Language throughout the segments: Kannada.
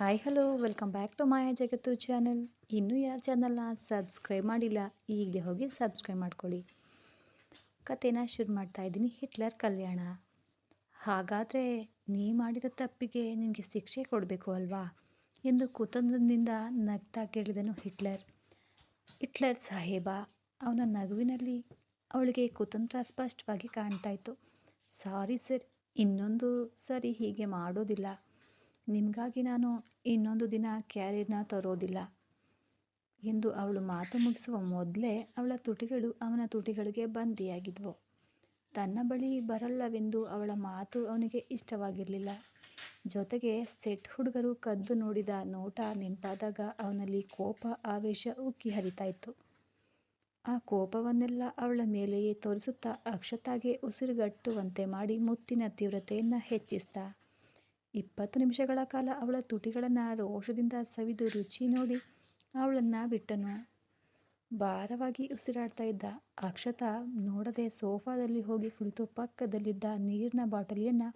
Hi hello welcome back to Maya Jagattu channel ಇನ್ನೂ ಯಾರು ಚಾನಲ್ನ ಸಬ್ಸ್ಕ್ರೈಬ್ ಮಾಡಿಲ್ಲ, ಈಗಲೇ ಹೋಗಿ ಸಬ್ಸ್ಕ್ರೈಬ್ ಮಾಡ್ಕೊಳ್ಳಿ. ಕತೆನ ಶುರು ಮಾಡ್ತಾ ಇದ್ದೀನಿ. ಹಿಟ್ಲರ್ ಕಲ್ಯಾಣ. ಹಾಗಾದರೆ ನೀ ಮಾಡಿದ ತಪ್ಪಿಗೆ ನಿನಗೆ ಶಿಕ್ಷೆ ಕೊಡಬೇಕು ಅಲ್ವಾ? ಎಂದು ಕುತಂತ್ರದಿಂದ ನಗ್ತಾ ಕೇಳಿದನು ಹಿಟ್ಲರ್. ಹಿಟ್ಲರ್ ಸಾಹೇಬ, ಅವನ ನಗುವಿನಲ್ಲಿ ಅವಳಿಗೆ ಕುತಂತ್ರ ಸ್ಪಷ್ಟವಾಗಿ ಕಾಣ್ತಾ ಇತ್ತು. ಸಾರಿ ಸರ್, ಇನ್ನೊಂದು ಸರಿ ಹೀಗೆ ಮಾಡೋದಿಲ್ಲ. ನಿಮಗಾಗಿ ನಾನು ಇನ್ನೊಂದು ದಿನ ಕ್ಯಾರಿಯರ್ನ ತರೋದಿಲ್ಲ. ಎಂದು ಅವಳು ಮಾತು ಮುಗಿಸುವ ಮೊದಲೇ ಅವಳ ತುಟಿಗಳು ಅವನ ತುಟಿಗಳಿಗೆ ಬಂದಿಯಾಗಿದ್ವು. ತನ್ನ ಬಳಿ ಬರಲ್ಲವೆಂದು ಅವಳ ಮಾತು ಅವನಿಗೆ ಇಷ್ಟವಾಗಿರಲಿಲ್ಲ. ಜೊತೆಗೆ ಸೆಟ್ ಹುಡುಗರು ಕದ್ದು ನೋಡಿದ ನೋಟ ನೆನಪಾದಾಗ ಅವನಲ್ಲಿ ಕೋಪ, ಆವೇಶ ಉಕ್ಕಿ ಹರಿತಾ ಆ ಕೋಪವನ್ನೆಲ್ಲ ಅವಳ ಮೇಲೆಯೇ ತೋರಿಸುತ್ತಾ ಅಕ್ಷತಾಗೆ ಉಸಿರುಗಟ್ಟುವಂತೆ ಮಾಡಿ ಮುತ್ತಿನ ತೀವ್ರತೆಯನ್ನು ಹೆಚ್ಚಿಸ್ತಾ ಇಪ್ಪತ್ತು ನಿಮಿಷಗಳ ಕಾಲ ಅವಳ ತುಟಿಗಳನ್ನು ರೋಷದಿಂದ ಸವಿದು ರುಚಿ ನೋಡಿ ಅವಳನ್ನು ಬಿಟ್ಟನು. ಭಾರವಾಗಿ ಉಸಿರಾಡ್ತಾ ಇದ್ದ ಅಕ್ಷತ ನೋಡದೆ ಸೋಫಾದಲ್ಲಿ ಹೋಗಿ ಕುಳಿತು ಪಕ್ಕದಲ್ಲಿದ್ದ ನೀರಿನ ಬಾಟಲಿಯನ್ನು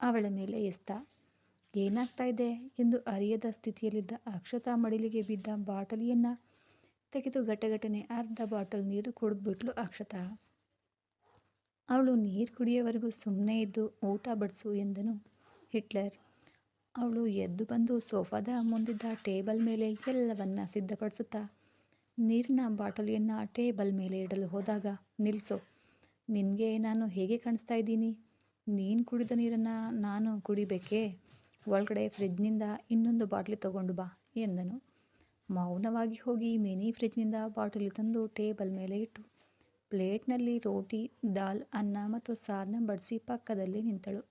ಅವಳ ಮೇಲೆ ಎಸ್ತ. ಏನಾಗ್ತಾ ಇದೆ ಎಂದು ಅರಿಯದ ಸ್ಥಿತಿಯಲ್ಲಿದ್ದ ಅಕ್ಷತಾ ಮಡಿಲಿಗೆ ಬಿದ್ದ ಬಾಟಲಿಯನ್ನು ತೆಗೆದು ಘಟಘಟನೆ ಅರ್ಧ ಬಾಟಲ್ ನೀರು ಕುಡಿದ್ಬಿಟ್ಲು ಅಕ್ಷತಾ. ಅವಳು ನೀರು ಕುಡಿಯೋವರೆಗೂ ಸುಮ್ಮನೆ ಇದ್ದು ಊಟ ಬಡಿಸು ಎಂದನು. ಹಿಟ್ಲರ್. ಅವಳು ಎದ್ದು ಬಂದು ಸೋಫಾದ ಮುಂದಿದ್ದ ಟೇಬಲ್ ಮೇಲೆ ಎಲ್ಲವನ್ನ ಸಿದ್ಧಪಡಿಸುತ್ತಾ, ನೀರಿನ ಬಾಟಲಿಯನ್ನು ಟೇಬಲ್ ಮೇಲೆ ಇಡಲು ಹೋದಾಗ ನಿಲ್ಲಿಸು ನಿನಗೆ ನಾನು ಹೇಗೆ ಕಾಣಿಸ್ತಾ ಇದ್ದೀನಿ? ನೀನು ಕುಡಿದ ನೀರನ್ನು ನಾನು ಕುಡಿಬೇಕೇ? ಒಳಗಡೆ ಫ್ರಿಜ್ನಿಂದ ಇನ್ನೊಂದು ಬಾಟ್ಲಿ ತಗೊಂಡು ಬಾ, ಎಂದನು. ಮೌನವಾಗಿ ಹೋಗಿ ಮಿನಿ ಫ್ರಿಜ್ನಿಂದ ಬಾಟಲಿ ತಂದು ಟೇಬಲ್ ಮೇಲೆ ಇಟ್ಟು, ಪ್ಲೇಟ್ನಲ್ಲಿ ರೋಟಿ, ದಾಲ್, ಅನ್ನ ಮತ್ತು ಸಾರನ್ನ ಬಡಿಸಿ ಪಕ್ಕದಲ್ಲಿ ನಿಂತಳು.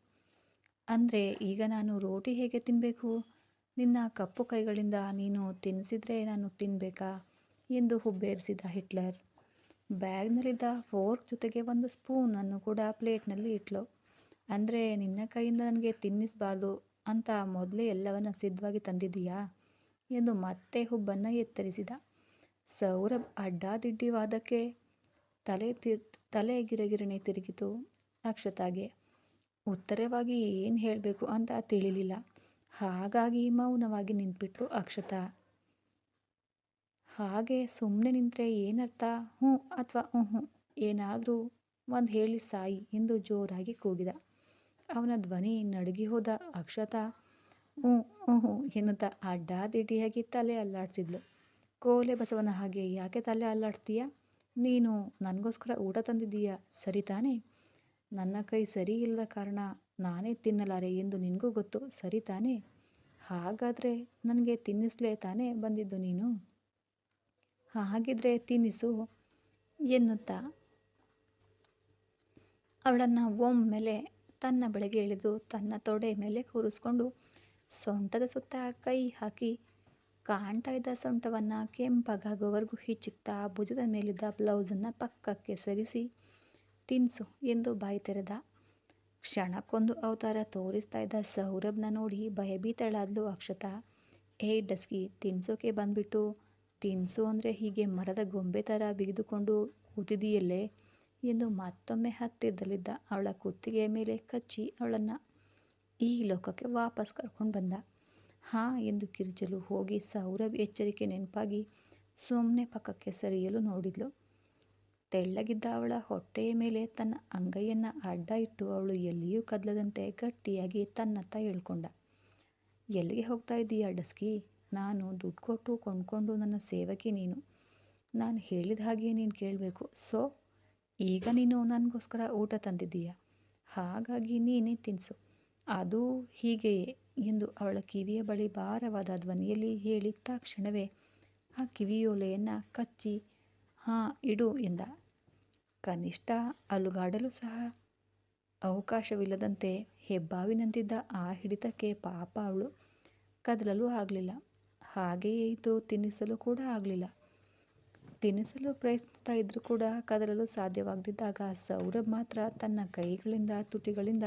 ಅಂದರೆ ಈಗ ನಾನು ರೋಟಿ ಹೇಗೆ ತಿನ್ನಬೇಕು ನಿನ್ನ ಕಪ್ಪು ಕೈಗಳಿಂದ ನೀನು ತಿನ್ನಿಸಿದ್ರೆ ನಾನು ತಿನ್ನಬೇಕಾ ಎಂದು ಹುಬ್ಬೇರಿಸಿದ ಹಿಟ್ಲರ್. ಬ್ಯಾಗ್ನಲ್ಲಿದ್ದ ಫೋರ್ಕ್ ಜೊತೆಗೆ ಒಂದು ಸ್ಪೂನನ್ನು ಕೂಡ ಪ್ಲೇಟ್ನಲ್ಲಿ ಇಟ್ಲು. ಅಂದರೆ, ನಿನ್ನ ಕೈಯಿಂದ ನನಗೆ ತಿನ್ನಿಸಬಾರ್ದು ಅಂತ ಮೊದಲೇ ಎಲ್ಲವನ್ನ ಸಿದ್ಧವಾಗಿ ತಂದಿದ್ದೀಯಾ? ಎಂದು ಮತ್ತೆ ಹುಬ್ಬನ್ನು ಎತ್ತರಿಸಿದ. ಸೌರಭ್ ಅಡ್ಡಾದಿಡ್ಡಿವಾದಕ್ಕೆ ತಲೆ ತಿರ್, ತಲೆ ಗಿರಗಿರಣೆ ತಿರುಗಿತು ಅಕ್ಷತಾಗೆ ಉತ್ತರವಾಗಿ ಏನು ಹೇಳಬೇಕು ಅಂತ ತಿಳಿಲಿಲ್ಲ. ಹಾಗಾಗಿ ಮೌನವಾಗಿ ನಿಂತ್ಬಿಟ್ರು ಅಕ್ಷತಾ. ಹಾಗೆ ಸುಮ್ಮನೆ ನಿಂತರೆ ಏನರ್ಥ? ಹ್ಞೂ ಅಥವಾ ಹ್ಞೂ ಹ್ಞೂ ಏನಾದರೂ ಒಂದು ಹೇಳಿ ಸಾಯಿ ಎಂದು ಜೋರಾಗಿ ಕೂಗಿದ. ಅವನ ಧ್ವನಿ ನಡುಗಿ ಹೋದ ಅಕ್ಷತಾ. ಹ್ಞೂ ಹ್ಞೂ ಹ್ಞೂ ಎನ್ನುತ್ತಾ ಅಡ್ಡಾದಿಡ್ಡಿಯಾಗಿ ತಲೆ ಅಲ್ಲಾಡಿಸಿದ್ಲು. ಕೋಲೆ ಬಸವನ ಹಾಗೆ ಯಾಕೆ ತಲೆ ಅಲ್ಲಾಡ್ತೀಯ? ನೀನು ನನಗೋಸ್ಕರ ಊಟ ತಂದಿದ್ದೀಯಾ? ಸರಿ ತಾನೇ? ನನ್ನ ಕೈ ಸರಿ ಇಲ್ಲದ ಕಾರಣ ನಾನೇ ತಿನ್ನಲಾರೆ ಎಂದು ನಿನಗೂ ಗೊತ್ತು. ಸರಿ ತಾನೇ? ಹಾಗಾದರೆ ನನಗೆ ತಿನ್ನಿಸಲೇ ತಾನೇ ಬಂದಿದ್ದು ನೀನು? ಹಾಗಿದ್ರೆ ತಿನ್ನಿಸು ಎನ್ನುತ್ತಾ. ಅವಳನ್ನು ಒಮ್ಮೆಲೆ ತನ್ನ ಬೆಳಗ್ಗೆ ಇಳಿದು ತನ್ನ ತೊಡೆ ಮೇಲೆ ಕೂರಿಸ್ಕೊಂಡು ಸೊಂಟದ ಸುತ್ತ ಕೈ ಹಾಕಿ ಕಾಣ್ತಾ ಇದ್ದ ಸೊಂಟವನ್ನು ಕೆಂಪಗಾಗುವವರೆಗೂ ಹಿಚ್ಚುತ್ತಾ ಭುಜದ ಮೇಲಿದ್ದ ಬ್ಲೌಸನ್ನು ಪಕ್ಕಕ್ಕೆ ಸರಿಸಿ ತಿನ್ಸು ಎಂದು ಬಾಯಿ ತೆರೆದ. ಕ್ಷಣಕ್ಕೊಂದು ಅವತಾರ ತೋರಿಸ್ತಾ ಇದ್ದ ಸೌರಭ್ನ ನೋಡಿ ಭಯಭೀತಳಾದ್ಲು ಅಕ್ಷತಾ. ಏ ಡಸ್ಕಿ, ತಿನ್ಸೋಕೆ ಬಂದ್ಬಿಟ್ಟು. ತಿನ್ಸು ಅಂದರೆ ಹೀಗೆ ಮರದ ಗೊಂಬೆ ಥರ ಬಿಗಿದುಕೊಂಡು ಕೂತಿದೆಯಲ್ಲೇ ಎಂದು ಮತ್ತೊಮ್ಮೆ ಹತ್ತಿರದಲ್ಲಿದ್ದ ಅವಳ ಕುತ್ತಿಗೆಯ ಮೇಲೆ ಕಚ್ಚಿ ಅವಳನ್ನು. ಈ ಲೋಕಕ್ಕೆ ವಾಪಸ್ ಕರ್ಕೊಂಡು ಬಂದ. ಹಾಂ ಎಂದು ಕಿರುಚಲು ಹೋಗಿ ಸೌರಭ್ ಎಚ್ಚರಿಕೆ ನೆನಪಾಗಿ ಸುಮ್ಮನೆ ಪಕ್ಕಕ್ಕೆ ಸರಿಯಲು ನೋಡಿದ್ಲು. ತೆಳ್ಳಗಿದ್ದ ಅವಳ ಹೊಟ್ಟೆಯ ಮೇಲೆ ತನ್ನ ಅಂಗೈಯನ್ನು ಅಡ್ಡ ಇಟ್ಟು ಅವಳು ಎಲ್ಲಿಯೂ ಕದಲದಂತೆ ಗಟ್ಟಿಯಾಗಿ ತನ್ನತ್ತ ಹೇಳ್ಕೊಂಡ. ಎಲ್ಲಿಗೆ ಹೋಗ್ತಾ ಇದ್ದೀಯ ಡಸ್ಕಿ? ನಾನು ದುಡ್ಡು ಕೊಟ್ಟು ಕೊಂಡ್ಕೊಂಡು ನನ್ನ ಸೇವಕಿ ನೀನು. ನಾನು ಹೇಳಿದ ಹಾಗೆ ನೀನು ಕೇಳಬೇಕು. ಸೊ, ಈಗ ನೀನು ನನಗೋಸ್ಕರ ಊಟ ತಂದಿದ್ದೀಯ? ಹಾಗಾಗಿ ನೀನೇ ತಿನ್ನಿಸು ಅದು ಹೀಗೆಯೇ ಎಂದು ಅವಳ ಕಿವಿಯ ಬಳಿ ಭಾರವಾದ ಧ್ವನಿಯಲ್ಲಿ ಹೇಳಿ ತಕ್ಷಣವೇ ಆ ಕಿವಿಯೋಲೆಯನ್ನು ಕಚ್ಚಿ, ಹಾಂ, ಇಡು ಎಂದ. ಕನಿಷ್ಠ ಅಲುಗಾಡಲು ಸಹ ಅವಕಾಶವಿಲ್ಲದಂತೆ ಹೆಬ್ಬಾವಿನಂತಿದ್ದ ಆ ಹಿಡಿತಕ್ಕೆ ಪಾಪ ಅವಳು ಕದಲಲು ಆಗಲಿಲ್ಲ. ಹಾಗೆಯೇ ಇದು ತಿನ್ನಿಸಲು ಕೂಡ ಆಗಲಿಲ್ಲ. ತಿನ್ನಿಸಲು ಪ್ರಯತ್ನಿಸ್ತಾ ಇದ್ದರೂ ಕೂಡ ಕದಲಲು ಸಾಧ್ಯವಾಗದಿದ್ದಾಗ ಸೌರಭ್ ಮಾತ್ರ ತನ್ನ ಕೈಗಳಿಂದ, ತುಟಿಗಳಿಂದ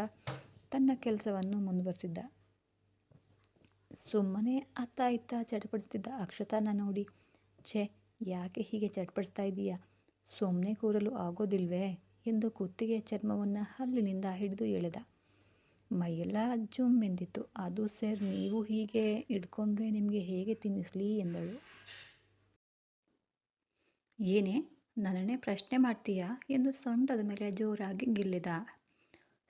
ತನ್ನ ಕೆಲಸವನ್ನು ಮುಂದುವರಿಸಿದ್ದ. ಸುಮ್ಮನೆ ಅತ್ತ ಇತ್ತ ಚಟಪಡಿಸ್ತಿದ್ದ ಅಕ್ಷತಾನ ನೋಡಿ, ಛೇ, ಯಾಕೆ ಹೀಗೆ ಚಟಪಡಿಸ್ತಾ ಇದ್ದೀಯಾ ಸುಮ್ಮನೆ ಕೂರಲು ಆಗೋದಿಲ್ವೇ? ಎಂದು ಕುತ್ತಿಗೆ ಚರ್ಮವನ್ನು ಹಲ್ಲಿನಿಂದ ಹಿಡಿದು ಎಳೆದ. ಮೈಯೆಲ್ಲ ಜುಮ್ ಎಂದಿತ್ತು. ಅದು, ಸರ್, ನೀವು ಹೀಗೆ ಇಟ್ಕೊಂಡ್ರೆ ನಿಮಗೆ ಹೇಗೆ ತಿನ್ನಿಸ್ಲಿ? ಎಂದಳು. ಏನೇ, ನನ್ನನ್ನೇ ಪ್ರಶ್ನೆ ಮಾಡ್ತೀಯಾ? ಎಂದು ಸೊಂಟದ ಮೇಲೆ ಜೋರಾಗಿ ಗಿಲ್ಲಿದ.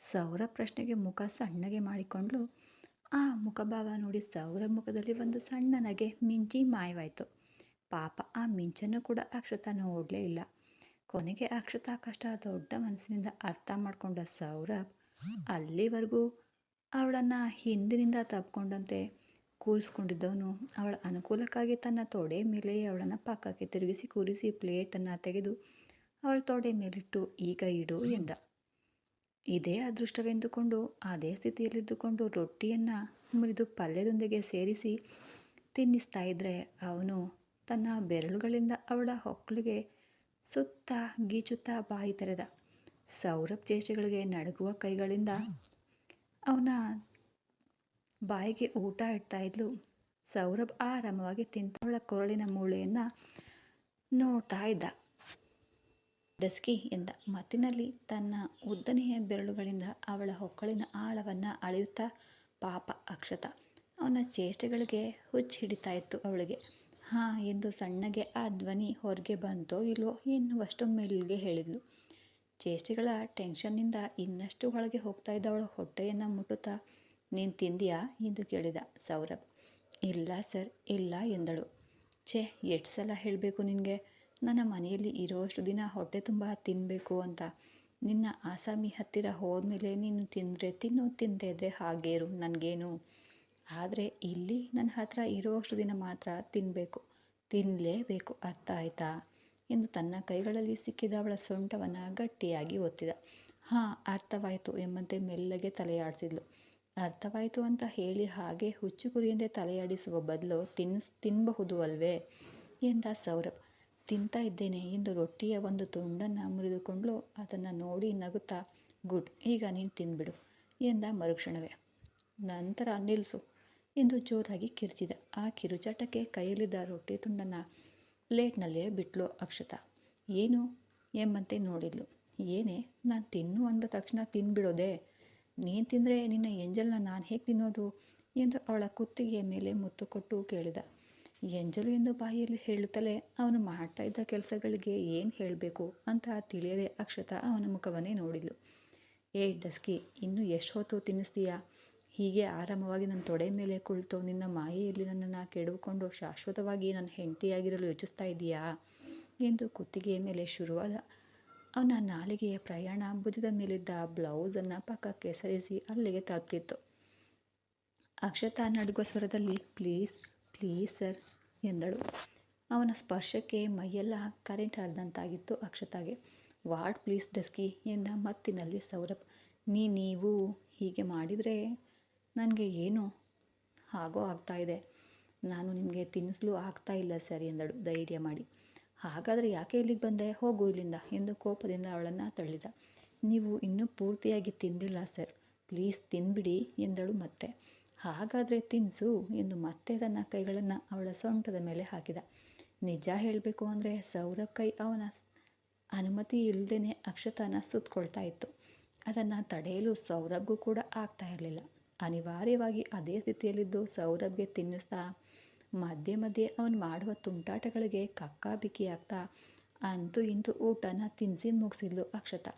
ಸೌರ ಪ್ರಶ್ನೆಗೆ ಮುಖ ಸಣ್ಣಗೆ ಮಾಡಿಕೊಂಡು ಆ ಮುಖಭಾವ ನೋಡಿ ಸೌರ ಮುಖದಲ್ಲಿ ಒಂದು ಸಣ್ಣ ನಗೆ ಮಿಂಚಿ ಮಾಯವಾಯಿತು. ಪಾಪ, ಆ ಮಿಂಚನ್ನು ಕೂಡ ಅಕ್ಷತ ನೋಡಲೇ ಇಲ್ಲ. ಕೊನೆಗೆ ಅಕ್ಷತಾ ಕಷ್ಟ ದೊಡ್ಡ ಮನಸ್ಸಿನಿಂದ ಅರ್ಥ ಮಾಡಿಕೊಂಡ ಸೌರಭ್, ಅಲ್ಲಿವರೆಗೂ ಅವಳನ್ನು ಹಿಂದಿನಿಂದ ತಪ್ಪಿಕೊಂಡಂತೆ ಕೂರಿಸ್ಕೊಂಡಿದ್ದವನು, ಅವಳ ಅನುಕೂಲಕ್ಕಾಗಿ ತನ್ನ ತೊಡೆ ಮೇಲೆ ಅವಳನ್ನು ಪಕ್ಕಕ್ಕೆ ತಿರುಗಿಸಿ ಕೂರಿಸಿ ಪ್ಲೇಟನ್ನು ತೆಗೆದು ಅವಳ ತೊಡೆ ಮೇಲಿಟ್ಟು, ಈಗ ಇಡು ಎಂದ. ಇದೇ ಅದೃಷ್ಟವೆಂದುಕೊಂಡು, ಅದೇ ಸ್ಥಿತಿಯಲ್ಲಿದ್ದುಕೊಂಡು ರೊಟ್ಟಿಯನ್ನು ಮುರಿದು ಪಲ್ಯದೊಂದಿಗೆ ಸೇರಿಸಿ ತಿನ್ನಿಸ್ತಾ ಇದ್ದರೆ ಅವನು ತನ್ನ ಬೆರಳುಗಳಿಂದ ಅವಳ ಹೊಕ್ಕಳಿಗೆ ಸುತ್ತ ಗೀಚುತ್ತಾ ಬಾಯಿ ತೆರೆದ. ಸೌರಭ್ ಚೇಷ್ಟೆಗಳಿಗೆ ನಡುಗುವ ಕೈಗಳಿಂದ ಅವನ ಬಾಯಿಗೆ ಊಟ ಇಡ್ತಾ ಇದ್ಲು. ಸೌರಭ್ ಆರಾಮವಾಗಿ ತಿಂತವಳ ಕೊರಳಿನ ಮೂಳೆಯನ್ನು ನೋಡ್ತಾ ಇದ್ದ. ಡಸ್ಕಿ ಎಂದ. ಮತ್ತಿನಲ್ಲಿ ತನ್ನ ಉದ್ದನೆಯ ಬೆರಳುಗಳಿಂದ ಅವಳ ಹೊಕ್ಕಳಿನ ಆಳವನ್ನು ಅಳೆಯುತ್ತಾ ಪಾಪ ಅಕ್ಷತ ಅವನ ಚೇಷ್ಟೆಗಳಿಗೆ ಹುಚ್ಚು ಹಿಡಿತಾ ಇತ್ತು ಅವಳಿಗೆ. ಹಾಂ, ಎಂದು ಸಣ್ಣಗೆ ಆ ಧ್ವನಿ ಹೊರಗೆ ಬಂತೋ ಇಲ್ವೋ ಎನ್ನುವಷ್ಟು ಮೆಲ್ಲಿಗೆ ಹೇಳಿದ್ಲು. ಚೇಷ್ಟೆಗಳ ಟೆನ್ಷನ್ನಿಂದ ಇನ್ನಷ್ಟು ಒಳಗೆ ಹೋಗ್ತಾ ಇದ್ದವಳು ಹೊಟ್ಟೆಯನ್ನು ಮುಟ್ಟುತ್ತಾ, ನೀನು ತಿಂದಿಯಾ? ಎಂದು ಕೇಳಿದ ಸೌರಭ್. ಇಲ್ಲ ಸರ್, ಇಲ್ಲ, ಎಂದಳು. ಛೇ, ಎಷ್ಟು ಸಲ ಹೇಳಬೇಕು ನಿನಗೆ? ನನ್ನ ಮನೆಯಲ್ಲಿ ಇರೋಷ್ಟು ದಿನ ಹೊಟ್ಟೆ ತುಂಬ ತಿನ್ನಬೇಕು ಅಂತ. ನಿನ್ನ ಆಸಾಮಿ ಹತ್ತಿರ ಹೋದ್ಮೇಲೆ ನೀನು ತಿಂದರೆ, ತಿನ್ನು ತಿಂದೇ ಇದ್ದರೆ ಹಾಗೇರು, ನನಗೇನು? ಆದರೆ ಇಲ್ಲಿ ನನ್ನ ಹತ್ರ ಇರುವಷ್ಟು ದಿನ ಮಾತ್ರ ತಿನ್ನಬೇಕು ತಿನ್ನಲೇಬೇಕು ಅರ್ಥ ಆಯಿತಾ? ಎಂದು ತನ್ನ ಕೈಗಳಲ್ಲಿ ಸಿಕ್ಕಿದ ಅವಳ ಸೊಂಟವನ್ನು ಗಟ್ಟಿಯಾಗಿ ಒತ್ತಿದ. ಹಾಂ, ಅರ್ಥವಾಯಿತು ಎಂಬಂತೆ ಮೆಲ್ಲಗೆ ತಲೆಯಾಡಿಸಿದ್ಲು. ಅರ್ಥವಾಯಿತು ಅಂತ ಹೇಳಿ ಹಾಗೆ ಹುಚ್ಚು ಕುರಿಯಂತೆ ತಲೆಯಾಡಿಸುವ ಬದಲು ತಿನ್ಸ್ ತಿನ್ನಬಹುದು ಅಲ್ವೇ? ಎಂದ ಸೌರಭ್. ತಿಂತಾ ಇದ್ದೇನೆ ಎಂದು ರೊಟ್ಟಿಯ ಒಂದು ತುಂಡನ್ನು ಮುರಿದುಕೊಂಡು ಅದನ್ನು ನೋಡಿ ನಗುತ್ತಾ, ಗುಡ್, ಈಗ ನೀನು ತಿಂದುಬಿಡು ಎಂದ ಮರುಕ್ಷಣವೇ. ನಂತರ ನಿಲ್ಲಿಸು ಎಂದು ಜೋರಾಗಿ ಕಿರ್ಚಿದ. ಆ ಕಿರುಚಾಟಕ್ಕೆ ಕೈಯಲ್ಲಿದ್ದ ರೊಟ್ಟಿ ತುಂಡನ್ನು ಪ್ಲೇಟ್ನಲ್ಲೇ ಬಿಟ್ಲು ಅಕ್ಷತ. ಏನು ಎಂಬಂತೆ ನೋಡಿದ್ಲು. ಏನೇ, ನಾನು ತಿನ್ನು ಅಂದ ತಕ್ಷಣ ತಿನ್ಬಿಡೋದೆ. ನೀನು ತಿಂದರೆ ನಿನ್ನ ಎಂಜಲ್ನ ನಾನು ಹೇಗೆ ತಿನ್ನೋದು? ಎಂದು ಅವಳ ಕುತ್ತಿಗೆಯ ಮೇಲೆ ಮುತ್ತು ಕೊಟ್ಟು ಕೇಳಿದ. ಎಂಜಲು ಎಂದು ಬಾಯಿಯಲ್ಲಿ ಹೇಳುತ್ತಲೇ ಅವನು ಮಾಡ್ತಾ ಇದ್ದ ಕೆಲಸಗಳಿಗೆ ಏನು ಹೇಳಬೇಕು ಅಂತ ತಿಳಿಯದೆ ಅಕ್ಷತ ಅವನ ಮುಖವನ್ನೇ ನೋಡಿದ್ಲು. ಏ ಡಸ್ಕಿ, ಇನ್ನೂ ಎಷ್ಟು ಹೊತ್ತು ತಿನ್ನಿಸ್ತೀಯಾ? ಹೀಗೆ ಆರಾಮವಾಗಿ ನನ್ನ ತೊಡೆ ಮೇಲೆ ಕುಳಿತು ನಿನ್ನ ಮಾಯೆಯಲ್ಲಿ ನನ್ನನ್ನು ಕೆಡವಿಕೊಂಡು ಶಾಶ್ವತವಾಗಿ ನನ್ನ ಹೆಂಡತಿಯಾಗಿರಲು ಯೋಚಿಸ್ತಾ ಇದೆಯಾ? ಎಂದು ಕುತ್ತಿಗೆಯ ಮೇಲೆ ಶುರುವಾದ. ಅವನ ನಾಲಿಗೆಯ ಪ್ರಯಾಣ ಭುಜದ ಮೇಲಿದ್ದ ಬ್ಲೌಸನ್ನು ಪಕ್ಕಕ್ಕೆ ಸರಿಸಿ ಅಲ್ಲಿಗೆ ತಲುಪ್ತಿತ್ತು. ಅಕ್ಷತಾ ನಡುಗುವ ಸ್ವರದಲ್ಲಿ, ಪ್ಲೀಸ್ ಪ್ಲೀಸ್ ಸರ್, ಎಂದಳು. ಅವನ ಸ್ಪರ್ಶಕ್ಕೆ ಮೈಯೆಲ್ಲ ಕರೆಂಟ್ ಹರಿದಂತಾಗಿತ್ತು ಅಕ್ಷತಾಗೆ. ವಾರ್ಡ್ ಪ್ಲೀಸ್, ಡಸ್ಕಿ, ಎಂದ ಮತ್ತಿನಲ್ಲಿ ಸೌರಭ್. ನೀ ನೀವು ಹೀಗೆ ಮಾಡಿದರೆ ನನಗೆ ಏನು ಹಾಗೋ ಇದೆ. ನಾನು ನಿಮಗೆ ತಿನ್ನಿಸ್ಲು ಆಗ್ತಾ ಇಲ್ಲ ಸರಿ ಎಂದಳು ಧೈರ್ಯ ಮಾಡಿ. ಹಾಗಾದರೆ ಯಾಕೆ ಇಲ್ಲಿಗೆ ಬಂದೆ? ಹೋಗು ಇಲ್ಲಿಂದ ಎಂದು ಕೋಪದಿಂದ ಅವಳನ್ನು ತಳ್ಳಿದ. ನೀವು ಇನ್ನೂ ಪೂರ್ತಿಯಾಗಿ ತಿಂದಿಲ್ಲ ಸರ್. ಪ್ಲೀಸ್ ತಿನ್ಬಿಡಿ ಎಂದಳು ಮತ್ತೆ. ಹಾಗಾದರೆ ತಿನ್ನಿಸು ಎಂದು ಮತ್ತೆ ತನ್ನ ಕೈಗಳನ್ನು ಅವಳ ಸೊಂಟದ ಮೇಲೆ ಹಾಕಿದ. ನಿಜ ಹೇಳಬೇಕು ಅಂದರೆ ಸೌರಭ್ ಕೈ ಅವನ ಅನುಮತಿ ಇಲ್ಲದೇ ಅಕ್ಷತಾನ ಸುತ್ತಕೊಳ್ತಾ ಇತ್ತು. ಅದನ್ನು ತಡೆಯಲು ಸೌರಭ್ಗೂ ಕೂಡ ಆಗ್ತಾ ಇರಲಿಲ್ಲ. ಅನಿವಾರ್ಯವಾಗಿ ಅದೇ ಸ್ಥಿತಿಯಲ್ಲಿದ್ದು ಸೌರಭ್ಗೆ ತಿನ್ನಿಸ್ತಾ, ಮಧ್ಯೆ ಮಧ್ಯೆ ಅವನು ಮಾಡುವ ತುಂಟಾಟಗಳಿಗೆ ಕಕ್ಕಾಬಿಕ್ಕಿಯಾಗ್ತಾ, ಅಂತೂ ಇಂತೂ ಊಟನ ತಿನ್ನಿಸಿ ಮುಗಿಸಿದ್ಲು ಅಕ್ಷತ.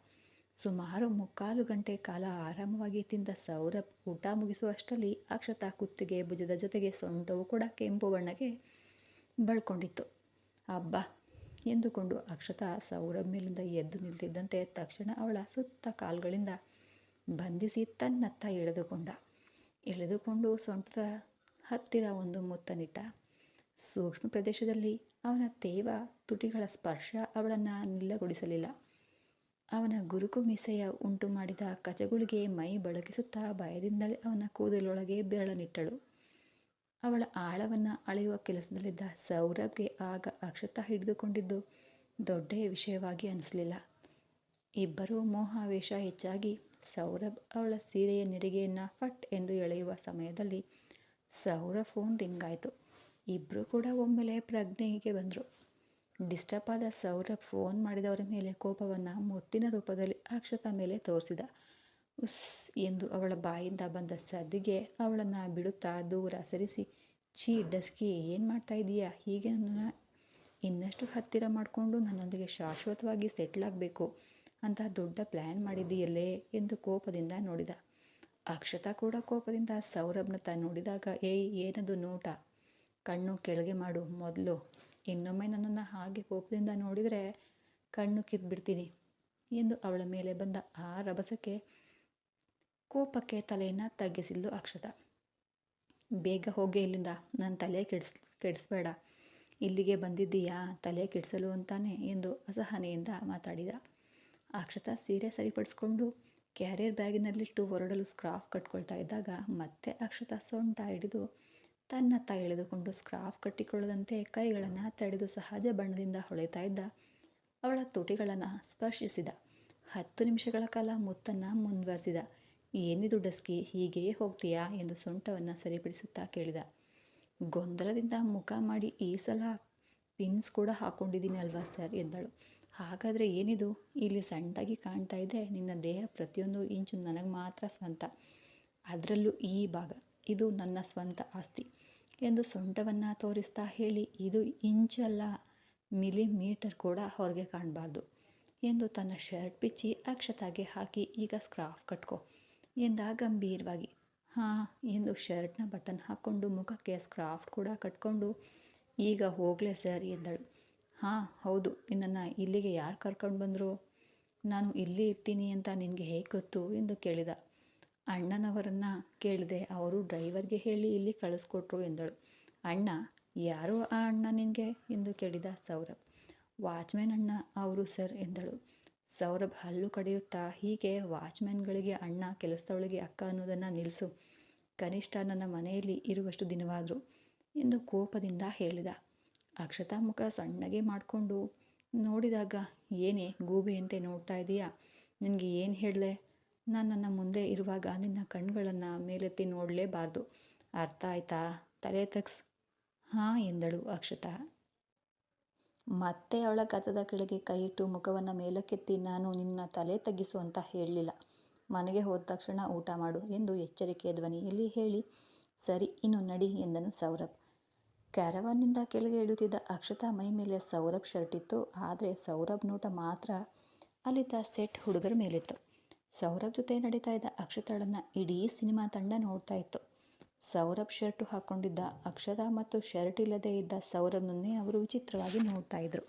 ಸುಮಾರು ಮುಕ್ಕಾಲು ಗಂಟೆ ಕಾಲ ಆರಾಮವಾಗಿ ತಿಂದ ಸೌರಭ್ ಊಟ ಮುಗಿಸುವಷ್ಟರಲ್ಲಿ ಅಕ್ಷತ ಕುತ್ತಿಗೆ ಭುಜದ ಜೊತೆಗೆ ಸೊಂಟವು ಕೂಡ ಕೆಂಪು ಬಣ್ಣಗೆ ಬಳ್ಕೊಂಡಿತ್ತು. ಅಬ್ಬಾ! ಎಂದುಕೊಂಡು ಅಕ್ಷತ ಸೌರಭ್ ಮೇಲಿಂದ ಎದ್ದು ನಿಲ್ತಿದ್ದಂತೆ ತಕ್ಷಣ ಅವಳ ಸುತ್ತ ಕಾಲುಗಳಿಂದ ಬಂಧಿಸಿ ತನ್ನತ್ತ ಎಳೆದುಕೊಂಡ. ಎಳೆದುಕೊಂಡು ಸೊಂಟದ ಹತ್ತಿರ ಒಂದು ಮುತ್ತನಿಟ್ಟ. ಸೂಕ್ಷ್ಮ ಪ್ರದೇಶದಲ್ಲಿ ಅವನ ತೇವ ತುಟಿಗಳ ಸ್ಪರ್ಶ ಅವಳನ್ನು ನಿಲ್ಲಗೊಳಿಸಲಿಲ್ಲ. ಅವನ ಗುರುಕು ಮೀಸೆಯ ಉಂಟು ಮಾಡಿದ ಕಚಗುಳಿಗೆ ಮೈ ಬಳಕಿಸುತ್ತಾ ಭಯದಿಂದಲೇ ಅವನ ಕೂದಲೊಳಗೆ ಬೆರಳನಿಟ್ಟಳು. ಅವಳ ಆಳವನ್ನು ಅಳೆಯುವ ಕೆಲಸದಲ್ಲಿದ್ದ ಸೌರಭ್ಗೆ ಆಗ ಅಕ್ಷತ ಹಿಡಿದುಕೊಂಡಿದ್ದು ದೊಡ್ಡ ವಿಷಯವಾಗಿ ಅನಿಸಲಿಲ್ಲ. ಇಬ್ಬರೂ ಮೋಹಾವೇಶ ಹೆಚ್ಚಾಗಿ ಸೌರಭ್ ಅವಳ ಸೀರೆಯ ನೆರಿಗೆಯನ್ನು ಫಟ್ ಎಂದು ಎಳೆಯುವ ಸಮಯದಲ್ಲಿ ಸೌರ ಫೋನ್ ರಿಂಗ್ ಆಯಿತು. ಇಬ್ಬರು ಕೂಡ ಒಮ್ಮೆಲೆ ಪ್ರಜ್ಞೆಗೆ ಬಂದರು. ಡಿಸ್ಟರ್ಬ್ ಆದ ಸೌರಭ್ ಫೋನ್ ಮಾಡಿದವರ ಮೇಲೆ ಕೋಪವನ್ನು ಮುತ್ತಿನ ರೂಪದಲ್ಲಿ ಅಕ್ಷತಾ ಮೇಲೆ ತೋರಿಸಿದ. ಉಸ್ ಎಂದು ಅವಳ ಬಾಯಿಂದ ಬಂದ ಸದ್ದಿಗೆ ಅವಳನ್ನು ಬಿಡುತ್ತಾ ದೂರ ಸರಿಸಿ, ಛೀ, ಡಸ್ಕಿ, ಏನು ಮಾಡ್ತಾ ಇದೀಯಾ? ಹೀಗೆ ನನ್ನ ಇನ್ನಷ್ಟು ಹತ್ತಿರ ಮಾಡಿಕೊಂಡು ನನ್ನೊಂದಿಗೆ ಶಾಶ್ವತವಾಗಿ ಸೆಟ್ಲ್ ಆಗಬೇಕು. ಅಂತ ದೊಡ್ಡ ಪ್ಲ್ಯಾನ್ ಮಾಡಿದ್ದೀಯಲ್ಲೇ ಎಂದು ಕೋಪದಿಂದ ನೋಡಿದ. ಅಕ್ಷತಾ ಕೂಡ ಕೋಪದಿಂದ ಸೌರಭ್ನತ್ತ ನೋಡಿದಾಗ, ಏಯ್, ಏನದು ನೋಟ? ಕಣ್ಣು ಕೆಳಗೆ ಮಾಡು, ಮೊದಲು. ಇನ್ನೊಮ್ಮೆ ನನ್ನನ್ನು ಹಾಗೆ ಕೋಪದಿಂದ ನೋಡಿದರೆ ಕಣ್ಣು ಕಿತ್ಬಿಡ್ತೀನಿ ಎಂದು ಅವಳ ಮೇಲೆ ಬಂದ ಆ ರಭಸಕ್ಕೆ ಕೋಪಕ್ಕೆ ತಲೆಯನ್ನು ತಗ್ಗಿಸಿದ್ಲು ಅಕ್ಷತ. ಬೇಗ ಹೋಗಿ ಇಲ್ಲಿಂದ. ನನ್ನ ತಲೆ ಕೆಡಿಸ್, ಕೆಡಿಸ್ಬೇಡ. ಇಲ್ಲಿಗೆ ಬಂದಿದ್ದೀಯಾ? ತಲೆ ಕೆಡಿಸಲು ಅಂತಾನೆ ಎಂದು ಅಸಹನೆಯಿಂದ ಮಾತಾಡಿದ. ಅಕ್ಷತಾ ಸೀರೆ ಸರಿಪಡಿಸ್ಕೊಂಡು ಕ್ಯಾರಿಯರ್ ಬ್ಯಾಗಿನಲ್ಲಿಟ್ಟು ಹೊರಡಲು ಸ್ಕ್ರಾಫ್ ಕಟ್ಕೊಳ್ತಾ ಇದ್ದಾಗ ಮತ್ತೆ ಅಕ್ಷತಾ ಸೊಂಟ ಹಿಡಿದು ತನ್ನತ್ತ ಎಳೆದುಕೊಂಡು ಸ್ಕ್ರಾಫ್ ಕಟ್ಟಿಕೊಳ್ಳದಂತೆ ಕೈಗಳನ್ನು ತಡೆದು ಸಹಜ ಬಣ್ಣದಿಂದ ಹೊಳೆತಾ ಇದ್ದ. ಅವಳ ತುಟಿಗಳನ್ನು ಸ್ಪರ್ಶಿಸಿದ. ಹತ್ತು ನಿಮಿಷಗಳ ಕಾಲ ಮುತ್ತನ್ನು ಮುಂದುವರೆಸಿದ. ಏನಿದು ಡಸ್ಕಿ ಹೀಗೆಯೇ ಹೋಗ್ತೀಯಾ ಎಂದು ಸೊಂಟವನ್ನು ಸರಿಪಡಿಸುತ್ತಾ ಕೇಳಿದ. ಗೊಂದಲದಿಂದ ಮುಖ ಮಾಡಿ ಈ ಸಲ ಪಿನ್ಸ್ ಕೂಡ ಹಾಕ್ಕೊಂಡಿದ್ದೀನಿ ಅಲ್ವಾ ಸರ್ ಎಂದಳು. ಹಾಗಾದರೆ ಏನಿದು? ಇಲ್ಲಿ ಸಣ್ಣದಾಗಿ ಕಾಣ್ತಾ ಇದೆ, ನಿನ್ನ ದೇಹ ಪ್ರತಿಯೊಂದು ಇಂಚು ನನಗೆ ಮಾತ್ರ ಸ್ವಂತ. ಅದರಲ್ಲೂ ಈ ಭಾಗ, ಇದು ನನ್ನ ಸ್ವಂತ ಆಸ್ತಿ ಎಂದು ಸೊಂಟವನ್ನು ತೋರಿಸ್ತಾ ಹೇಳಿ, ಇದು ಇಂಚಲ್ಲ ಮಿಲಿಮೀಟರ್ ಕೂಡ ಹೊರಗೆ ಕಾಣಬಾರ್ದು ಎಂದು ತನ್ನ ಶರ್ಟ್ ಬಿಚ್ಚಿ ಅಕ್ಷತಾಗೆ ಹಾಕಿ, ಈಗ ಸ್ಕ್ರಾಫ್ ಕಟ್ಕೋ ಎಂದ ಗಂಭೀರವಾಗಿ. ಹಾಂ ಎಂದು ಶರ್ಟ್ನ ಬಟನ್ ಹಾಕ್ಕೊಂಡು ಮುಖಕ್ಕೆ ಸ್ಕ್ರಾಫ್ ಕೂಡ ಕಟ್ಕೊಂಡು, ಈಗ ಹೋಗಲೇ ಸರ್ ಎಂದಳು. ಹಾಂ, ಹೌದು. ನಿನ್ನನ್ನು ಇಲ್ಲಿಗೆ ಯಾರು ಕರ್ಕೊಂಡು ಬಂದರು? ನಾನು ಇಲ್ಲಿ ಇರ್ತೀನಿ ಅಂತ ನಿನಗೆ ಹೇಗೆ ಗೊತ್ತು ಎಂದು ಕೇಳಿದ. ಅಣ್ಣನವರನ್ನು ಕೇಳಿದೆ. ಅವರು ಡ್ರೈವರ್ಗೆ ಹೇಳಿ ಇಲ್ಲಿ ಕಳಿಸ್ಕೊಟ್ರು ಎಂದಳು. ಅಣ್ಣ, ಯಾರು ಆ ಅಣ್ಣ ನಿನಗೆ? ಎಂದು ಕೇಳಿದ ಸೌರಭ್. ವಾಚ್ಮ್ಯಾನ್ ಅಣ್ಣ, ಅವರು ಸರ್ ಎಂದಳು. ಸೌರಭ್ ಹಲ್ಲು ಕಡಿಯುತ್ತಾ, ಹೀಗೆ ವಾಚ್ಮ್ಯಾನ್ಗಳಿಗೆ ಅಣ್ಣ ಕೆಲಸದೊಳಗೆ ಅಕ್ಕ ಅನ್ನೋದನ್ನು ನಿಲ್ಲಿಸು ಕನಿಷ್ಠ ನನ್ನ ಮನೆಯಲ್ಲಿ ಇರುವಷ್ಟು ದಿನವಾದರು ಎಂದು ಕೋಪದಿಂದ ಹೇಳಿದ. ಅಕ್ಷತಾ ಮುಖ ಸಣ್ಣಗೆ ಮಾಡಿಕೊಂಡು ನೋಡಿದಾಗ, ಏನೇ ಗೂಬೆಯಂತೆ ನೋಡ್ತಾ ಇದೀಯಾ? ನಿನಗೆ ಏನು ಹೇಳಲೆ ನಾನು ನನ್ನ ಮುಂದೆ ಇರುವಾಗ ನಿನ್ನ ಕಣ್ಗಳನ್ನು ಮೇಲೆತ್ತಿ ನೋಡಲೇಬಾರ್ದು. ಅರ್ಥ ಆಯ್ತಾ? ತಲೆ ತಗ್ಸ್ ಹಾಂ, ಎಂದಳು ಅಕ್ಷತಾ. ಮತ್ತೆ ಅವಳ ಕಥದ ಕೆಳಗೆ ಕೈ ಇಟ್ಟು ಮುಖವನ್ನು ಮೇಲಕ್ಕೆತ್ತಿ, ನಾನು ನಿನ್ನ ತಲೆ ತಗ್ಗಿಸು ಅಂತ ಹೇಳಲಿಲ್ಲ. ಮನೆಗೆ ಹೋದ ತಕ್ಷಣ ಊಟ ಮಾಡು ಎಂದು ಎಚ್ಚರಿಕೆಯ ಧ್ವನಿಯಲ್ಲಿ ಹೇಳಿ, ಸರಿ, ಇನ್ನು ನಡಿ ಎಂದನು ಸೌರಭ್. ಕ್ಯಾರವಾನ್ನಿಂದ ಕೆಳಗೆ ಇಳುತ್ತಿದ್ದ ಅಕ್ಷತಾ ಮೈ ಮೇಲೆ ಸೌರಭ್ ಶರ್ಟ್ ಇತ್ತು. ಆದರೆ ಸೌರಭ್ ನೋಟ ಮಾತ್ರ ಅಲ್ಲಿದ್ದ ಸೆಟ್ ಹುಡುಗರ ಮೇಲಿತ್ತು. ಸೌರಭ್ ಜೊತೆ ನಡೀತಾ ಇದ್ದ ಅಕ್ಷತಾಳನ್ನು ಇಡೀ ಸಿನಿಮಾ ತಂಡ ನೋಡ್ತಾ ಇತ್ತು. ಸೌರಭ್ ಶರ್ಟು ಹಾಕ್ಕೊಂಡಿದ್ದ ಅಕ್ಷತಾ ಮತ್ತು ಶರ್ಟ್ ಇಲ್ಲದೆ ಇದ್ದ ಸೌರಭ್ನನ್ನೇ ಅವರು ವಿಚಿತ್ರವಾಗಿ ನೋಡ್ತಾ ಇದ್ರು.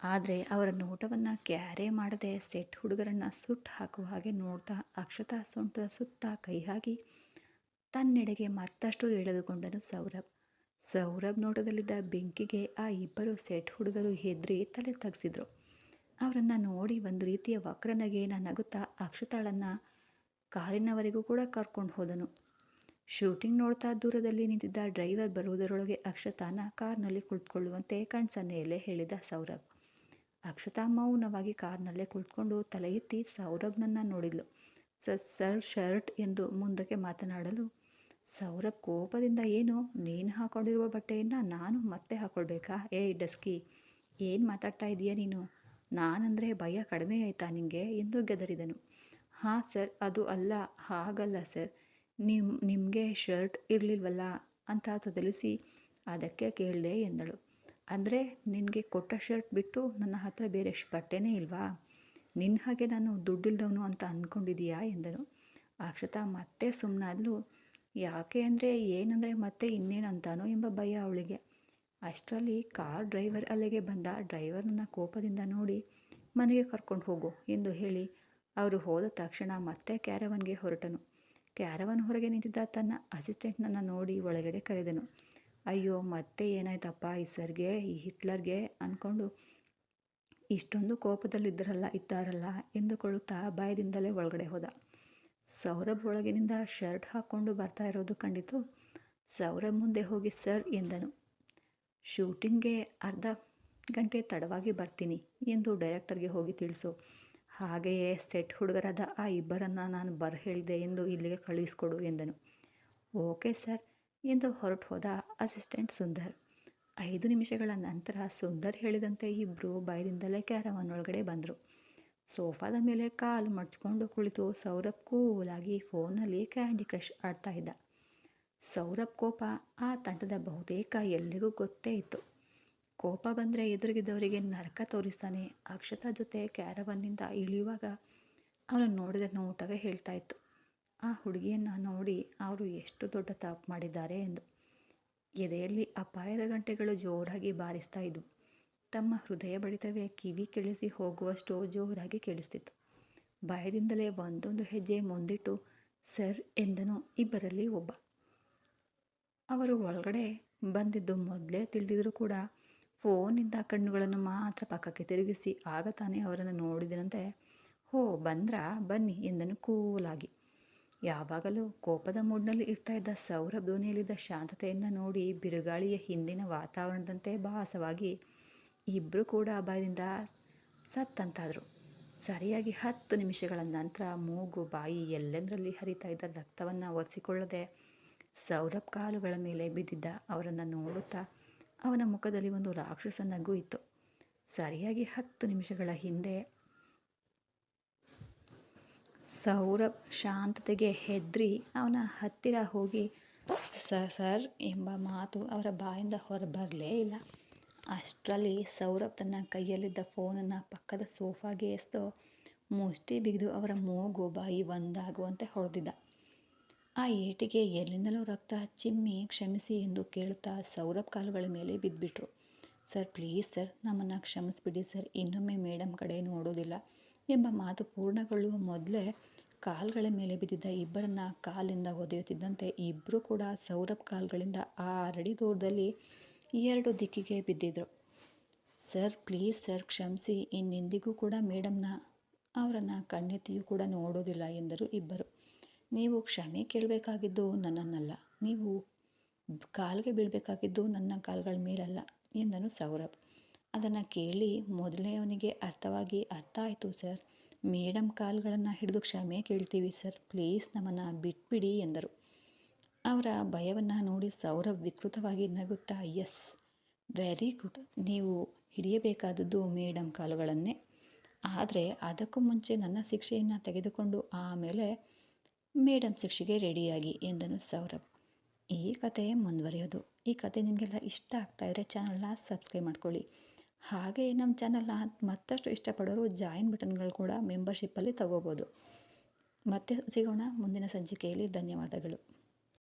ಆದರೆ ಅವರ ನೋಟವನ್ನು ಕ್ಯಾರೆ ಮಾಡದೆ ಸೆಟ್ ಹುಡುಗರನ್ನು ಸುಟ್ಟು ಹಾಕುವ ಹಾಗೆ ನೋಡ್ತಾ ಅಕ್ಷತಾ ಸೊಂಟದ ಸುತ್ತ ಕೈ ಹಾಕಿ ತನ್ನೆಡೆಗೆ ಮತ್ತಷ್ಟು ಎಳೆದುಕೊಂಡನು ಸೌರಭ್. ಸೌರಭ್ ನೋಟದಲ್ಲಿದ್ದ ಬೆಂಕಿಗೆ ಆ ಇಬ್ಬರು ಸೆಟ್ ಹುಡುಗರು ಹೆದ್ರಿ ತಲೆ ತಗ್ಸಿದ್ರು. ಅವರನ್ನು ನೋಡಿ ಒಂದು ರೀತಿಯ ವಕ್ರನಗೆ ನಗುತ್ತಾ ಅಕ್ಷತಾಳನ್ನು ಕಾರಿನವರೆಗೂ ಕೂಡ ಕರ್ಕೊಂಡು ಹೋದನು. ಶೂಟಿಂಗ್ ನೋಡ್ತಾ ದೂರದಲ್ಲಿ ನಿಂತಿದ್ದ ಡ್ರೈವರ್ ಬರುವುದರೊಳಗೆ ಅಕ್ಷತಾನ ಕಾರ್ನಲ್ಲಿ ಕುಳಿತುಕೊಳ್ಳುವಂತೆ ಕಣ್ಸನ್ನೆಯಲ್ಲೇ ಹೇಳಿದ ಸೌರಭ್. ಅಕ್ಷತಾ ಮೌನವಾಗಿ ಕಾರ್ನಲ್ಲೇ ಕುಳಿತುಕೊಂಡು ತಲೆ ಎತ್ತಿ ಸೌರಭ್ನನ್ನು ನೋಡಿದ್ಲು. ಸರ್, ಶರ್ಟ್ ಎಂದು ಮುಂದಕ್ಕೆ ಮಾತನಾಡಲು ಸೌರಭ್ ಕೋಪದಿಂದ ಏನು? ನೀನು ಹಾಕೊಂಡಿರುವ ಬಟ್ಟೆಯನ್ನು ನಾನು ಮತ್ತೆ ಹಾಕ್ಕೊಳ್ಬೇಕಾ ಏಯ್, ಡಸ್ಕಿ, ಏನು ಮಾತಾಡ್ತಾ ಇದೀಯ ನೀನು? ನಾನಂದರೆ ಭಯ ಕಡಿಮೆ ಆಯಿತಾ ನಿಮಗೆ ಎಂದು ಗೆದರಿದನು. ಹಾಂ ಸರ್, ಅದು ಅಲ್ಲ, ಹಾಗಲ್ಲ ಸರ್. ನಿಮ್ಮ ನಿಮಗೆ ಶರ್ಟ್ ಇರಲಿಲ್ವಲ್ಲ? ಅಂತ ತೊದಲಿಸಿ ಅದಕ್ಕೆ ಕೇಳಿದೆ ಎಂದಳು. ಅಂದರೆ ನಿನಗೆ ಕೊಟ್ಟ ಶರ್ಟ್ ಬಿಟ್ಟು ನನ್ನ ಹತ್ರ ಬೇರೆ ಬಟ್ಟೆನೇ ಇಲ್ವಾ? ನಿನ್ನ ಹಾಗೆ ನಾನು ದುಡ್ಡಿಲ್ದವನು ಅಂತ ಅಂದ್ಕೊಂಡಿದೀಯಾ ಎಂದನು. ಅಕ್ಷತಾ ಮತ್ತೆ ಸುಮ್ಮನಾದ್ಲು ಯಾಕೆ ಅಂದರೆ ಏನಂದರೆ ಮತ್ತೆ ಇನ್ನೇನು ಅಂತಾನೋ ಎಂಬ ಭಯ ಅವಳಿಗೆ. ಅಷ್ಟರಲ್ಲಿ ಕಾರ್ ಡ್ರೈವರ್ ಅಲ್ಲಿಗೆ ಬಂದ ಡ್ರೈವರ್ನ ಕೋಪದಿಂದ ನೋಡಿ ಮನೆಗೆ ಕರ್ಕೊಂಡು ಹೋಗು ಎಂದು ಹೇಳಿ ಅವರು ಹೋದ ತಕ್ಷಣ ಮತ್ತೆ ಕ್ಯಾರವನ್ಗೆ ಹೊರಟನು. ಕ್ಯಾರವನ್ ಹೊರಗೆ ನಿಂತಿದ್ದ ತನ್ನ ಅಸಿಸ್ಟೆಂಟ್ನನ್ನು ನೋಡಿ ಒಳಗಡೆ ಕರೆದನು. ಅಯ್ಯೋ, ಮತ್ತೆ ಏನಾಯ್ತಪ್ಪ ಈ ಸರ್ಗೆ, ಈ ಹಿಟ್ಲರ್ಗೆ ಅಂದ್ಕೊಂಡು ಇಷ್ಟೊಂದು ಕೋಪದಲ್ಲಿದ್ದರಲ್ಲ, ಇದ್ದಾರಲ್ಲ ಎಂದುಕೊಳ್ಳುತ್ತಾ ಭಯದಿಂದಲೇ ಒಳಗಡೆ ಹೋದ. ಸೌರಭ್ ಒಳಗಿನಿಂದ ಶರ್ಟ್ ಹಾಕ್ಕೊಂಡು ಬರ್ತಾ ಇರೋದು ಕಂಡಿತು. ಸೌರಭ್ ಮುಂದೆ ಹೋಗಿ, ಸರ್, ಎಂದನು. ಶೂಟಿಂಗ್ಗೆ ಅರ್ಧ ಗಂಟೆ ತಡವಾಗಿ ಬರ್ತೀನಿ, ಎಂದು ಡೈರೆಕ್ಟರ್ಗೆ ಹೋಗಿ ತಿಳಿಸು. ಹಾಗೆಯೇ ಸೆಟ್ ಹುಡುಗರಾದ ಆ ಇಬ್ಬರನ್ನು ನಾನು ಬರ ಹೇಳಿದೆ ಎಂದು ಇಲ್ಲಿಗೆ ಕಳುಹಿಸ್ಕೊಡು, ಎಂದನು. ಓಕೆ, ಸರ್, ಎಂದು ಹೊರಟು ಹೋದ ಅಸಿಸ್ಟೆಂಟ್ ಸುಂದರ್. ಐದು ನಿಮಿಷಗಳ ನಂತರ ಸುಂದರ್ ಹೇಳಿದಂತೆ ಇಬ್ಬರು ಬಾಯದಿಂದಲೇ ಕ್ಯಾರವನ್ ಒಳಗಡೆ ಬಂದರು. ಸೋಫಾದ ಮೇಲೆ ಕಾಲು ಮಡ್ಚಿಕೊಂಡು ಕುಳಿತು ಸೌರಭ್ ಕೂಲಾಗಿ ಫೋನಲ್ಲಿ ಕ್ಯಾಂಡಿ ಕ್ರಶ್ ಆಡ್ತಾ ಇದ್ದ. ಸೌರಭ್ ಕೋಪ ಆ ತಂಡದ ಬಹುತೇಕ ಎಲ್ಲರಿಗೂ ಗೊತ್ತೇ ಇತ್ತು. ಕೋಪ ಬಂದರೆ ಎದುರಿಗಿದ್ದವರಿಗೆ ನರಕ ತೋರಿಸ್ತಾನೆ, ಅಕ್ಷತಾ ಜೊತೆ ಕ್ಯಾರವನ್ನಿಂದ ಇಳಿಯುವಾಗ ಅವನು ನೋಡಿದ ನೋಟವೇ ಹೇಳ್ತಾ ಇತ್ತು. ಆ ಹುಡುಗಿಯನ್ನು ನೋಡಿ ಅವರು ಎಷ್ಟು ದೊಡ್ಡ ತಪ್ಪು ಮಾಡಿದ್ದಾರೆ ಎಂದು ಎದೆಯಲ್ಲಿ ಅಪಾಯದ ಗಂಟೆಗಳು ಜೋರಾಗಿ ಬಾರಿಸ್ತಾ ಇದ್ವು. ತಮ್ಮ ಹೃದಯ ಬಡಿತವೇ ಕಿವಿ ಕೆಳಿಸಿ ಹೋಗುವಷ್ಟು ಜೋರಾಗಿ ಕೇಳಿಸ್ತಿತ್ತು. ಭಯದಿಂದಲೇ ಒಂದೊಂದು ಹೆಜ್ಜೆ ಮುಂದಿಟ್ಟು, ಸರ್ ಎಂದನು ಇಬ್ಬರಲ್ಲಿ ಒಬ್ಬ. ಅವರು ಒಳಗಡೆ ಬಂದಿದ್ದು ಮೊದಲೇ ತಿಳಿದಿದ್ರು ಕೂಡ ಫೋನಿಂದ ಕಣ್ಣುಗಳನ್ನು ಮಾತ್ರ ಪಕ್ಕಕ್ಕೆ ತಿರುಗಿಸಿ ಆಗ ತಾನೇ ಅವರನ್ನು ನೋಡಿದನಂತೆ, ಹೋ, ಬಂದ್ರಾ? ಬನ್ನಿ ಎಂದನು ಕೂಲಾಗಿ. ಯಾವಾಗಲೂ ಕೋಪದ ಮೂಡ್ನಲ್ಲಿ ಇರ್ತಾ ಇದ್ದ ಸೌರಭ್ ಧ್ವನಿಯಲ್ಲಿದ್ದ ಶಾಂತತೆಯನ್ನು ನೋಡಿ ಬಿರುಗಾಳಿಯ ಹಿಂದಿನ ವಾತಾವರಣದಂತೆ ಭಾಸವಾಗಿ ಇಬ್ಬರು ಕೂಡ ಭಯದಿಂದ ಸತ್ತಂತಾದರು. ಸರಿಯಾಗಿ ಹತ್ತು ನಿಮಿಷಗಳ ನಂತರ ಮೂಗು ಬಾಯಿ ಎಲ್ಲೆಂದರಲ್ಲಿ ಹರಿತಾ ಇದ್ದ ರಕ್ತವನ್ನು ಒರೆಸಿಕೊಳ್ಳದೆ ಸೌರಭ್ ಕಾಲುಗಳ ಮೇಲೆ ಬಿದ್ದಿದ್ದ ಅವರನ್ನು ನೋಡುತ್ತಾ ಅವನ ಮುಖದಲ್ಲಿ ಒಂದು ರಾಕ್ಷಸ ನಗು ಇತ್ತು. ಸರಿಯಾಗಿ ಹತ್ತು ನಿಮಿಷಗಳ ಹಿಂದೆ ಸೌರಭ್ ಶಾಂತತೆಗೆ ಹೆದ್ರಿ ಅವನ ಹತ್ತಿರ ಹೋಗಿ ಸರ್ ಎಂಬ ಮಾತು ಅವರ ಬಾಯಿಂದ ಹೊರಬರಲೇ ಇಲ್ಲ. ಅಷ್ಟರಲ್ಲಿ ಸೌರಭ್ ತನ್ನ ಕೈಯಲ್ಲಿದ್ದ ಫೋನನ್ನು ಪಕ್ಕದ ಸೋಫಾಗೆ ಎಸ್ದು ಮುಷ್ಟಿ ಬಿಗಿದು ಅವರ ಮೂಗು ಬಾಯಿ ಒಂದಾಗುವಂತೆ ಹೊಡೆದಿದ್ದ. ಆ ಏಟಿಗೆ ಎಲ್ಲಿಂದಲೂ ರಕ್ತ ಚಿಮ್ಮಿ ಕ್ಷಮಿಸಿ ಎಂದು ಕೇಳುತ್ತಾ ಸೌರಭ್ ಕಾಲುಗಳ ಮೇಲೆ ಬಿದ್ದುಬಿಟ್ರು ಸರ್, ಪ್ಲೀಸ್ ಸರ್, ನಮ್ಮನ್ನು ಕ್ಷಮಿಸ್ಬಿಡಿ ಸರ್. ಇನ್ನೊಮ್ಮೆ ಮೇಡಮ್ ಕಡೆ ನೋಡೋದಿಲ್ಲ ಎಂಬ ಮಾತು ಪೂರ್ಣಗೊಳ್ಳುವ ಮೊದಲೇ ಕಾಲುಗಳ ಮೇಲೆ ಬಿದ್ದಿದ್ದ ಇಬ್ಬರನ್ನ ಕಾಲಿಂದ ಒದೆಯುತ್ತಿದ್ದಂತೆ ಇಬ್ಬರು ಕೂಡ ಸೌರಭ್ ಕಾಲುಗಳಿಂದ ಆ ಅರಡಿ ದೂರದಲ್ಲಿ ಎರಡು ದಿಕ್ಕಿಗೆ ಬಿದ್ದಿದ್ರು. ಸರ್, ಪ್ಲೀಸ್ ಸರ್, ಕ್ಷಮಿಸಿ. ಇನ್ನೆಂದಿಗೂ ಕೂಡ ಮೇಡಮ್ನ, ಅವರನ್ನು ಕಣ್ಣೆತ್ತಿಯೂ ಕೂಡ ನೋಡೋದಿಲ್ಲ, ಎಂದರು ಇಬ್ಬರು. ನೀವು ಕ್ಷಮೆ ಕೇಳಬೇಕಾಗಿದ್ದು ನನ್ನನ್ನಲ್ಲ. ನೀವು ಕಾಲಿಗೆ ಬೀಳಬೇಕಾಗಿದ್ದು ನನ್ನ ಕಾಲುಗಳ ಮೇಲಲ್ಲ, ಎಂದನು ಸೌರಭ್. ಅದನ್ನು ಕೇಳಿ ಮೊದಲೇ ಅವನಿಗೆ ಅರ್ಥವಾಗಿ ಅರ್ಥ ಆಯಿತು, ಸರ್, ಮೇಡಮ್ ಕಾಲುಗಳನ್ನು ಹಿಡಿದು ಕ್ಷಮೆ ಕೇಳ್ತೀವಿ, ಸರ್. ಪ್ಲೀಸ್ ನಮ್ಮನ್ನು ಬಿಟ್ಬಿಡಿ, ಎಂದರು. ಅವರ ಭಯವನ್ನು ನೋಡಿ ಸೌರಭ್ ವಿಕೃತವಾಗಿ ನಗುತ್ತಾ ಎಸ್ ವೆರಿ ಗುಡ್. ನೀವು ಹಿಡಿಯಬೇಕಾದದ್ದು ಮೇಡಮ್ ಕಾಲುಗಳನ್ನೇ. ಆದರೆ ಅದಕ್ಕೂ ಮುಂಚೆ ನನ್ನ ಶಿಕ್ಷೆಯನ್ನು ತೆಗೆದುಕೊಂಡು ಆಮೇಲೆ ಮೇಡಮ್ ಶಿಕ್ಷೆಗೆ ರೆಡಿಯಾಗಿ, ಎಂದನು ಸೌರಭ್. ಈ ಕತೆ ಮುಂದುವರಿಯೋದು. ಈ ಕತೆ ನಿಮಗೆಲ್ಲ ಇಷ್ಟ ಆಗ್ತಾ ಆಗ್ತಾಯಿದ್ರೆ ಚಾನಲ್ನ ಸಬ್ಸ್ಕ್ರೈಬ್ ಮಾಡ್ಕೊಳ್ಳಿ. ಹಾಗೆ ನಮ್ಮ ಚಾನಲ್ನ ಮತ್ತಷ್ಟು ಇಷ್ಟಪಡೋರು ಜಾಯಿನ್ ಬಟನ್ಗಳು ಕೂಡ ಮೆಂಬರ್ಶಿಪ್ಪಲ್ಲಿ ತಗೋಬೋದು. ಮತ್ತೆ ಸಿಗೋಣ ಮುಂದಿನ ಸಂಚಿಕೆಯಲ್ಲಿ. ಧನ್ಯವಾದಗಳು.